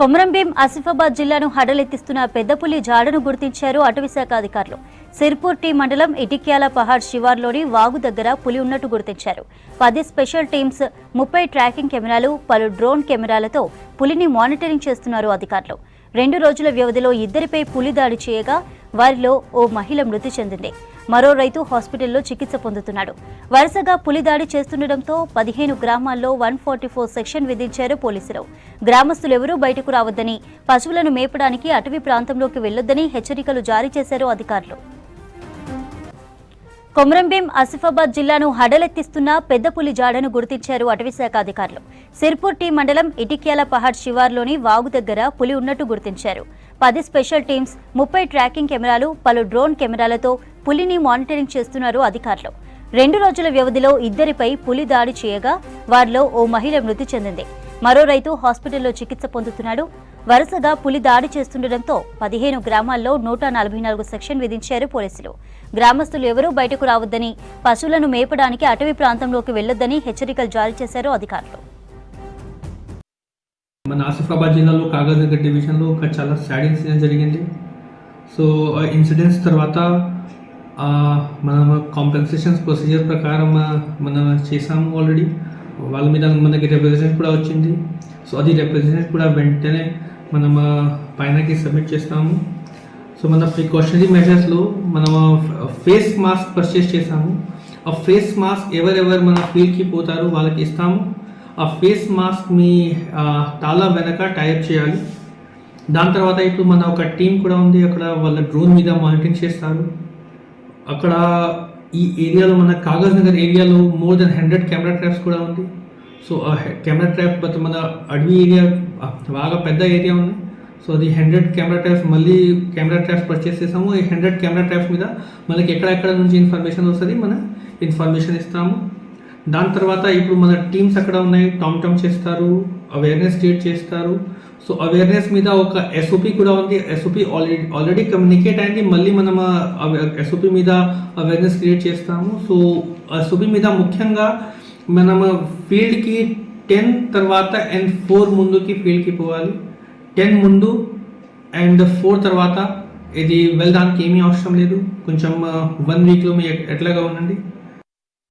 కొమరంభీం ఆసిఫాబాద్ జిల్లాను హడలెత్తిస్తున్న పెద్దపులి జాడను గుర్తించారు అటవీశాఖ అధికారులు. సిర్పూర్ మండలం ఇటిక్యాల పహాడ్ శివార్లోని వాగు దగ్గర పులి ఉన్నట్టు గుర్తించారు. పది స్పెషల్ టీమ్స్ ముప్పై ట్రాకింగ్ కెమెరాలు పలు డ్రోన్ కెమెరాలతో పులిని మానిటరింగ్ చేస్తున్నారు అధికారులు. రెండు రోజుల వ్యవధిలో ఇద్దరిపై పులి దాడి చేయగా వారిలో ఓ మహిళ మృతి చెందింది. మరో రైతు హాస్పిటల్లో చికిత్స పొందుతున్నాడు. వరుసగా పులి దాడి చేస్తుండటంతో పదిహేను గ్రామాల్లో వన్ ఫార్టీ ఫోర్ సెక్షన్ విధించారు పోలీసులు. గ్రామస్తులెవరూ బయటకు రావద్దని పశువులను మేపడానికి అటవీ ప్రాంతంలోకి వెళ్ళొద్దని హెచ్చరికలు జారీ చేశారు అధికారులు. కొమరంభీం ఆసిఫాబాద్ జిల్లాను హడలెత్తిస్తున్న పెద్ద పులి జాడను గుర్తించారు అటవీశాఖ అధికారులు. సిర్పూర్ టీ మండలం ఇటిక్యాల పహాడ్ శివార్లోని వాగు దగ్గర పులి ఉన్నట్టు గుర్తించారు. పది స్పెషల్ టీమ్స్ ముప్పై ట్రాకింగ్ కెమెరాలు పలు డ్రోన్ కెమెరాలతో పులిని మానిటరింగ్ చేస్తున్నారు అధికారులు. రెండు రోజుల వ్యవధిలో ఇద్దరిపై పులి దాడి చేయగా వారిలో ఓ మహిళ మృతి చెందింది. మరో రైతు హాస్పిటల్లో చికిత్స పొందుతున్నాడు. వరుసగా పులి దాడి చేస్తుండటంతో పదిహేను గ్రామాల్లో నూట నలభై నాలుగు సెక్షన్ విధించారు పోలీసులు. గ్రామస్తులు ఎవరూ బయటకు రావద్దని పశువులను మేపడానికి అటవీ ప్రాంతంలోకి వెళ్ళొద్దని హెచ్చరికలు జారీ చేశారు అధికారులు. మన ఆసిఫాబాద్ జిల్లాలో కాగజ్ డివిజన్లో ఒక చాలా సాడ్ ఇన్సిడెంట్ జరిగింది. సో ఆ ఇన్సిడెంట్స్ తర్వాత మన కాంపెన్సేషన్స్ ప్రొసీజర్ ప్రకారం మనం చేసాము ఆల్రెడీ వాళ్ళ మీద మనకి రిప్రజెంట్ కూడా వచ్చింది. సో అది రిప్రజెంట్ కూడా వెంటనే మనం పైనకి సబ్మిట్ చేస్తాము. సో మన ప్రికాషనరీ మెజర్స్లో మనం ఫేస్ మాస్క్ పర్చేస్ చేసాము ఆ ఫేస్ మాస్క్ ఎవరెవరు మన ఫీల్డ్కి పోతారో వాళ్ళకి ఇస్తాము. ఆ ఫేస్ మాస్క్ మీ తాళా వెనక టైప్ చేయాలి. దాని తర్వాత ఇప్పుడు మన ఒక టీం కూడా ఉంది. అక్కడ వాళ్ళ డ్రోన్ మీద మానిటరింగ్ చేస్తారు. అక్కడ ఈ ఏరియాలో మన కాగజ్ నగర్ ఏరియాలో more than hundred camera traps కూడా ఉంది. సో కెమెరా ట్రాప్ మన అడవి ఏరియా బాగా పెద్ద ఏరియా ఉంది. సో అది హండ్రెడ్ కెమెరా ట్రాప్స్ మళ్ళీ కెమెరా ట్రాప్స్ పర్చేస్ చేసాము. ఈ హండ్రెడ్ కెమెరా ట్రాప్స్ మీద మనకి ఎక్కడెక్కడ నుంచి ఇన్ఫర్మేషన్ వస్తుంది మన ఇన్ఫర్మేషన్ ఇస్తాము. దాని తర్వాత ఇప్పుడు మన టీమ్స్ అక్కడ ఉన్నాయి. టామ్ టామ్ చేస్తారు అవేర్నెస్ క్రియేట్ చేస్తారు. సో అవేర్నెస్ మీద ఒక ఎస్ఓపి కూడా ఉంది. ఎస్ఓపి ఆల్రెడీ ఆల్రెడీ కమ్యూనికేట్ అయింది. మళ్ళీ మనం ఎస్ఓపి మీద అవేర్నెస్ క్రియేట్ చేస్తాము. సో ఎస్ఓపి మీద ముఖ్యంగా మనం ఫీల్డ్కి టెన్ తర్వాత అండ్ ఫోర్ ముందుకి ఫీల్డ్కి పోవాలి. టెన్ ముందు అండ్ ఫోర్ తర్వాత ఇది వెళ్ళడానికి ఏమీ అవసరం లేదు. కొంచెం వన్ వీక్లో మీ ఎట్లాగా ఉండండి.